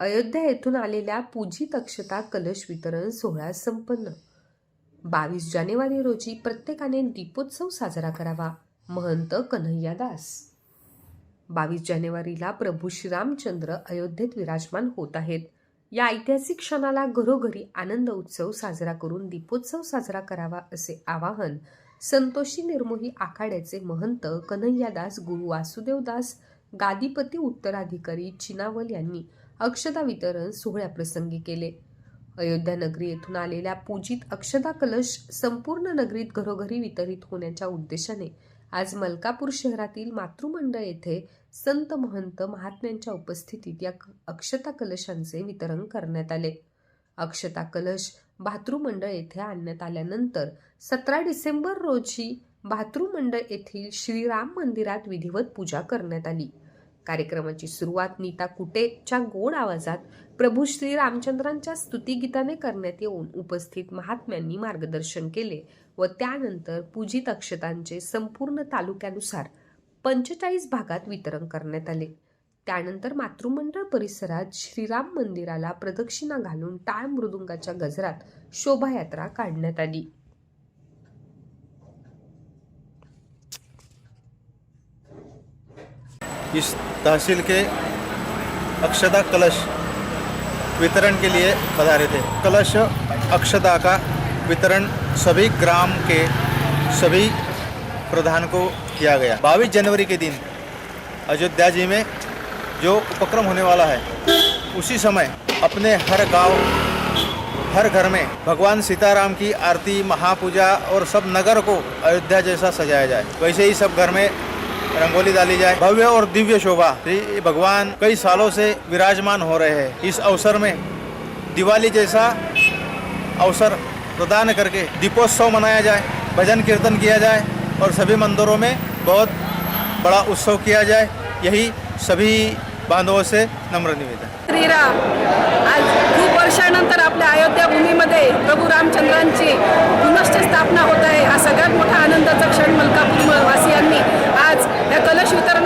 अयोध्या येथून आलेल्या पूजी तक्षता कलश वितरण सोहळा संपन्न. बावीस जानेवारी रोजी प्रत्येकाने दीपोत्सव साजरा करावा. महंत कन्हैया दास. बावीस जानेवारीला प्रभू श्रीरामचंद्र अयोध्येत विराजमान होत आहेत. या ऐतिहासिक क्षणाला घरोघरी आनंद उत्सव साजरा करून दीपोत्सव साजरा करावा असे आवाहन संतोषी निर्मोही आखाड्याचे महंत कन्हैयादास गुरु वासुदेवदास गादीपती उत्तराधिकारी चिनावल यांनी अक्षता वितरण सोहळ्याप्रसंगी केले. अयोध्या नगरी येथून आलेल्या पूजित अक्षता कलश संपूर्ण नगरीत घरोघरी वितरित होण्याच्या उद्देशाने आज मलकापूर शहरातील मातृमंडळ येथे संत महंत महात्म्यांच्या उपस्थितीत या अक्षता कलशांचे वितरण करण्यात आले. अक्षता कलश भातृमंडळ येथे आणण्यात आल्यानंतर सतरा डिसेंबर रोजी भातृमंडळ येथील श्रीराम मंदिरात विधिवत पूजा करण्यात आली. कार्यक्रमाची सुरुवात नीता कुटेच्या गोड आवाजात प्रभू श्री रामचंद्रांच्या स्तुतिगीताने करण्यात येऊन उपस्थित महात्म्यांनी मार्गदर्शन केले व त्यानंतर पूजित अक्षतांचे संपूर्ण तालुक्यानुसार पंचेचाळीस भागात वितरण करण्यात आले. त्यानंतर मातृमंडळ परिसरात श्रीराम मंदिराला प्रदक्षिणा घालून टाळ मृदुंगाच्या गजरात शोभायात्रा काढण्यात आली. इस तहसील के अक्षता कलश वितरण के लिए पधारे थे। कलश अक्षता का वितरण सभी ग्राम के सभी प्रधान को किया गया। बाईस जनवरी के दिन अयोध्या जी में जो उपक्रम होने वाला है, उसी समय अपने हर गाँव, हर घर में भगवान सीताराम की आरती, महापूजा और सब नगर को अयोध्या जैसा सजाया जाए। वैसे ही सब घर में रंगोली डाली जाए। भव्य और दिव्य शोभा। श्री भगवान कई सालों से विराजमान हो रहे हैं। इस अवसर में दिवाली जैसा अवसर प्रदान करके दीपोत्सव मनाया जाए भजन कीर्तन किया जाए और सभी मंदिरों में बहुत बड़ा उत्सव किया जाए। यही सभी बांधवों से नम्र निवेदन। श्रीराम आज खूप वर्षानंतर आपल्या अयोध्या भूमीमध्ये प्रभू रामचंद्रांची पुनश्च स्थापना होत आहे. हा सगळ्यात मोठा आनंदाचा क्षण मलकापूर वासियांनी आज या कलश वितरणाच्या वेळेला